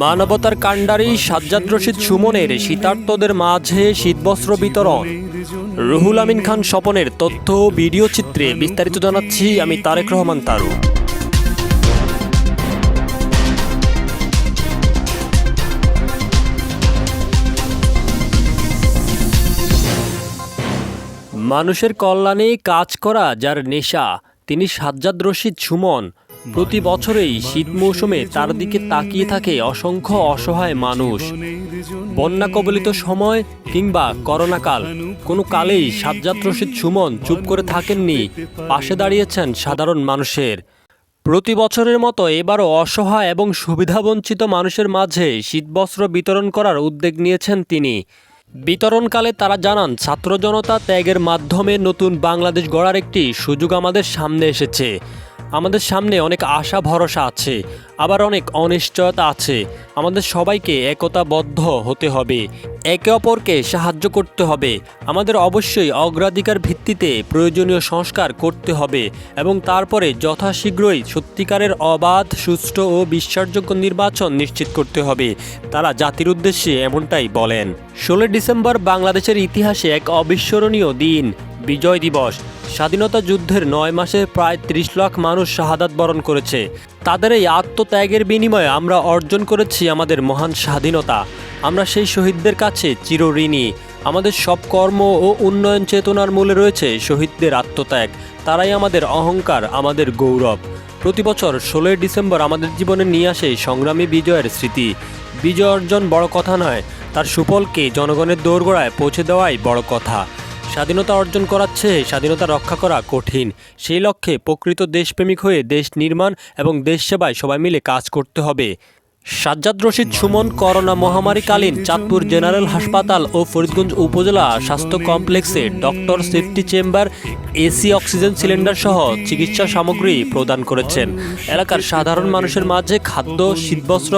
মানবতার কাণ্ডারি সাজ্জাদ রশিদ সুমনের শীতার্তদের মাঝে শীতবস্ত্র বিতরণ। রুহুল আমিন খান স্বপনের তথ্য ভিডিও চিত্রে বিস্তারিত জানাচ্ছি আমি তারেক রহমান তারু। মানুষের কল্যাণে কাজ করা যার নেশা, তিনি সাজ্জাদ রশিদ সুমন। প্রতি বছরেই শীত মৌসুমে তার দিকে তাকিয়ে থাকে অসংখ্য অসহায় মানুষ। বন্যা কবলিত সময় কিংবা করোনাকাল, কোনো কালেই সাজ্জাদ রশিদ সুমন চুপ করে থাকেননি, পাশে দাঁড়িয়েছেন সাধারণ মানুষের। প্রতি বছরের মতো এবারও অসহায় এবং সুবিধাবঞ্চিত মানুষের মাঝে শীতবস্ত্র বিতরণ করার উদ্যোগ নিয়েছেন তিনি। বিতরণকালে তারা জানান, ছাত্র জনতা ত্যাগের মাধ্যমে নতুন বাংলাদেশ গড়ার একটি সুযোগ আমাদের সামনে এসেছে। আমাদের সামনে অনেক আশা, ভরসা আছে, আবার অনেক অনিশ্চয়তা আছে। আমাদের সবাইকে একতাবদ্ধ হতে হবে, একে অপরকে সাহায্য করতে হবে। আমাদের অবশ্যই অগ্রাধিকার ভিত্তিতে প্রয়োজনীয় সংস্কার করতে হবে এবং তারপরে যথাশীঘ্রই সত্যিকারের অবাধ, সুষ্ঠু ও বিশ্বাসযোগ্য নির্বাচন নিশ্চিত করতে হবে, তারা জাতির উদ্দেশ্যে এমনটাই বলেন। ষোলোই ডিসেম্বর বাংলাদেশের ইতিহাসে এক অবিস্মরণীয় দিন, বিজয় দিবস। স্বাধীনতা যুদ্ধের নয় মাসে প্রায় ত্রিশ লাখ মানুষ শাহাদাত বরণ করেছে। তাদের এই আত্মত্যাগের বিনিময়ে আমরা অর্জন করেছি আমাদের মহান স্বাধীনতা। আমরা সেই শহীদদের কাছে চিরঋণী আমাদের সব কর্ম ও উন্নয়ন চেতনার মূলে রয়েছে শহীদদের আত্মত্যাগ। তারাই আমাদের অহংকার, আমাদের গৌরব। প্রতি বছর ষোলোই ডিসেম্বর আমাদের জীবনে নিয়ে আসে সংগ্রামী বিজয়ের স্মৃতি। বিজয় অর্জন বড় কথা নয়, তার সুফলকে জনগণের দোরগোড়ায় পৌঁছে দেওয়াই বড় কথা। স্বাধীনতা অর্জন করাচ্ছে, স্বাধীনতা রক্ষা করা কঠিন। সেই লক্ষ্যে প্রকৃত দেশপ্রেমিক হয়ে দেশ নির্মাণ এবং দেশ সেবায় সবাই মিলে কাজ করতে হবে। সাজ্জাদ রশিদ সুমন, করোনা মহামারীকালীন চাঁদপুর জেনারেল হাসপাতাল ও ফরিদগঞ্জ উপজেলা স্বাস্থ্য কমপ্লেক্সে doctor safety chamber, AC oxygen cylinder সহ চিকিৎসা সামগ্রী প্রদান করেছেন। এলাকার সাধারণ মানুষের মাঝে খাদ্য, শীতবস্ত্র,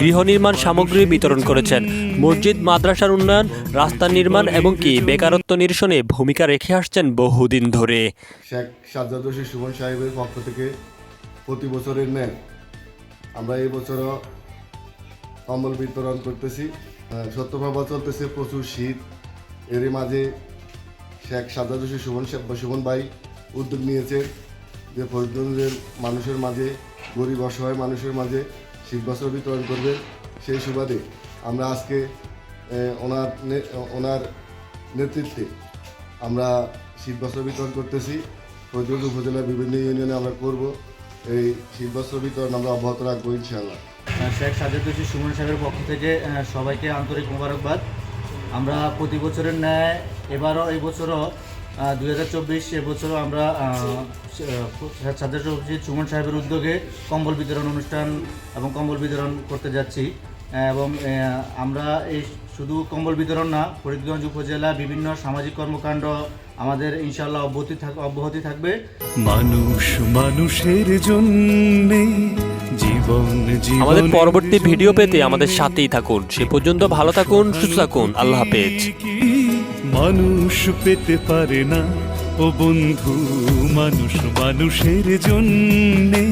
গৃহ নির্মাণ সামগ্রী বিতরণ করেছেন। মসজিদ, মাদ্রাসার উন্নয়ন রাস্তা নির্মাণ এবং কি বেকারত্ব নিরসনে ভূমিকা রেখে আসছেন বহুদিন ধরে। শেখ সাজ্জাদ সুমন সাহেবের পক্ষ থেকে প্রতি বছরের ন্যায় আমরা এই বছরও কম্বল বিতরণ করতেছি। সত্যভাবা চলতেছে, প্রচুর শীত। এরই মাঝে শেখ সাজ্জাদ রশিদ সুমন সুমন ভাই উদ্যোগ নিয়েছে যে ফরিদগঞ্জের মানুষের মাঝে, গরিব অসহায় মানুষের মাঝে শীতবস্ত্র বিতরণ করবে। সেই সুবাদে আমরা আজকে ওনার ওনার নেতৃত্বে আমরা শীতবস্ত্র বিতরণ করতেছি। ফরিদগঞ্জ উপজেলার বিভিন্ন ইউনিয়নে আমরা করব। এই শীতবস্ত্র বিতরণ আমরা অব্যাহত রাখব, ইনশাআল্লাহ। শেখ সাজেদ হোসেন সুমন সাহেবের পক্ষ থেকে সবাইকে আন্তরিক মোবারকবাদ। আমরা প্রতি বছরের ন্যায় এবারও এই বছরও দুই হাজার চব্বিশ এবছরও আমরা সাজেদ হোসেন সুমন সাহেবের উদ্যোগে কম্বল বিতরণ অনুষ্ঠান এবং কম্বল বিতরণ করতে যাচ্ছি। এবং আমরা এই শুধু কম্বল বিতরণ না ফরিদগঞ্জ উপজেলা বিভিন্ন সামাজিক কর্মকাণ্ড আমাদের ইনশাল্লাহ অব্যাহতি থাক অব্যাহতি থাকবে। মানুষ মানুষের জন্যে জীবন জীবন আমাদের পরবর্তী ভিডিও পেতে আমাদের সাথেই থাকুন। সে পর্যন্ত ভালো থাকুন সুস্থ থাকুন। আল্লাহ হাফেজ। মানুষ পেতে পারে না? ও বন্ধু মানুষ মানুষের জন্যে